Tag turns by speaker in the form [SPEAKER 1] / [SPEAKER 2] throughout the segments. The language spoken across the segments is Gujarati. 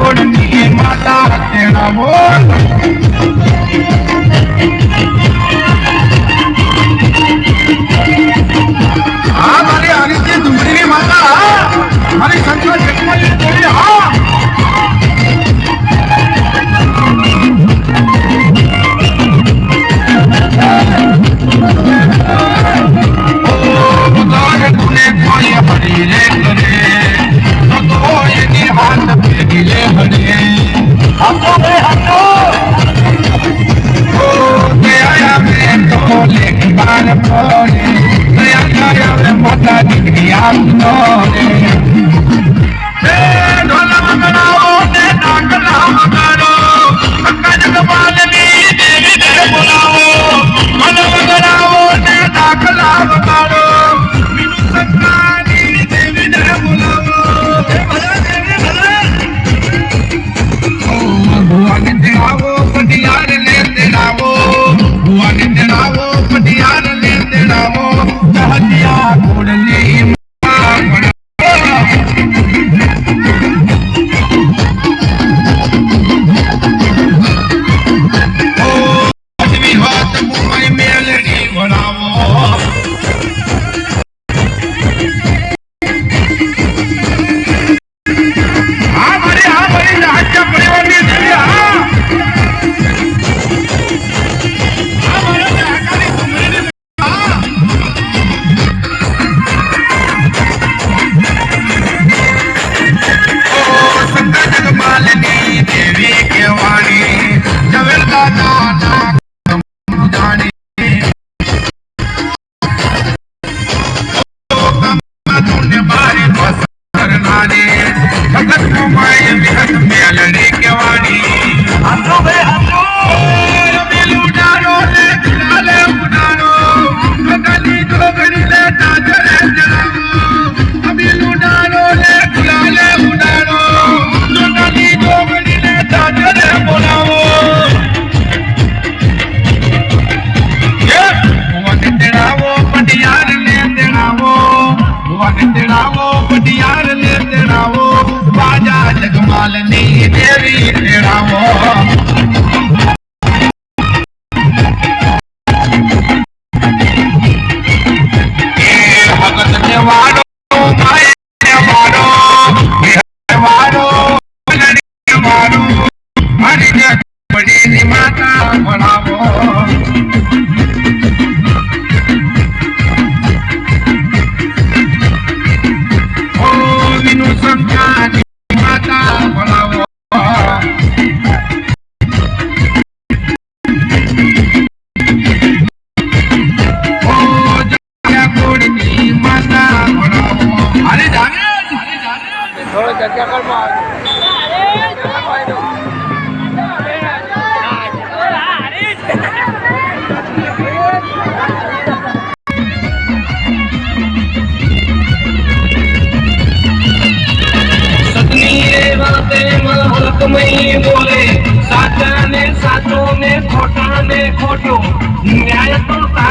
[SPEAKER 1] কাপড়
[SPEAKER 2] নিয়ে মাথা বল।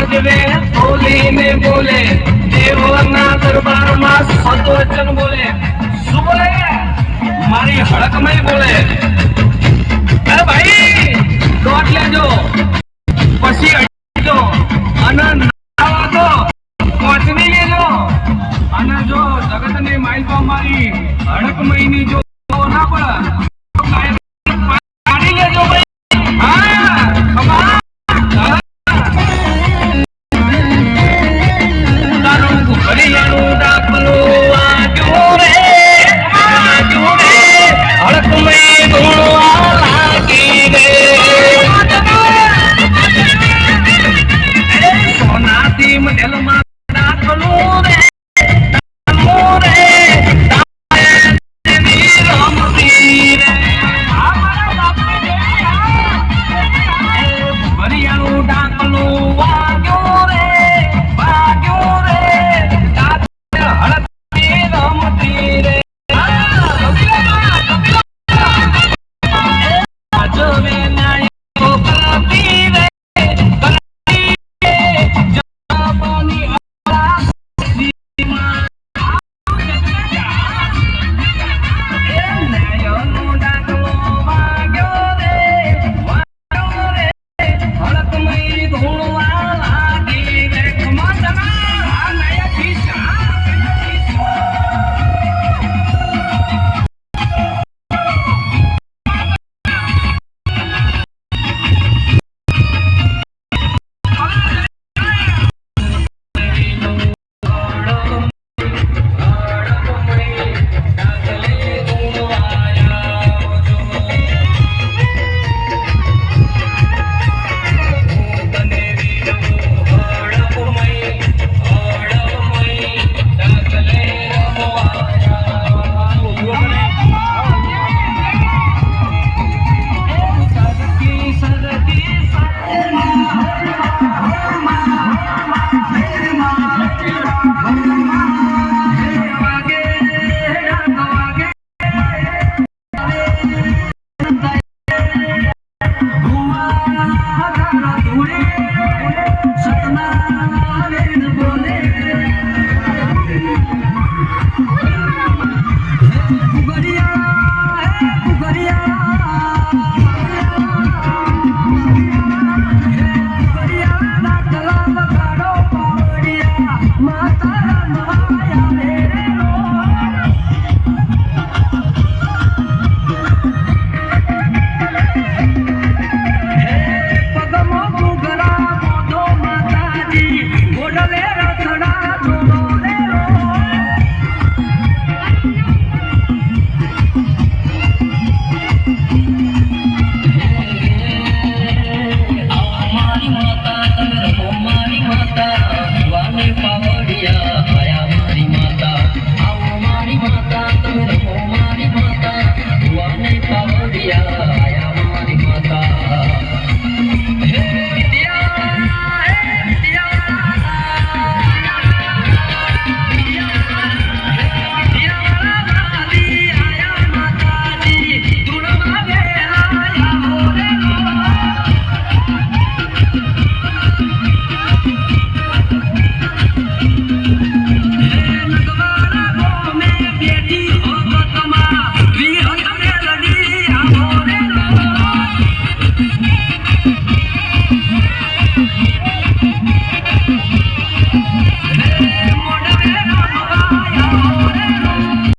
[SPEAKER 2] ભજવે બોલીને બોલે. દેવના દરબારમાં સદવચન બોલે. શું બોલે? મારી
[SPEAKER 3] હડકમય બોલે. to me.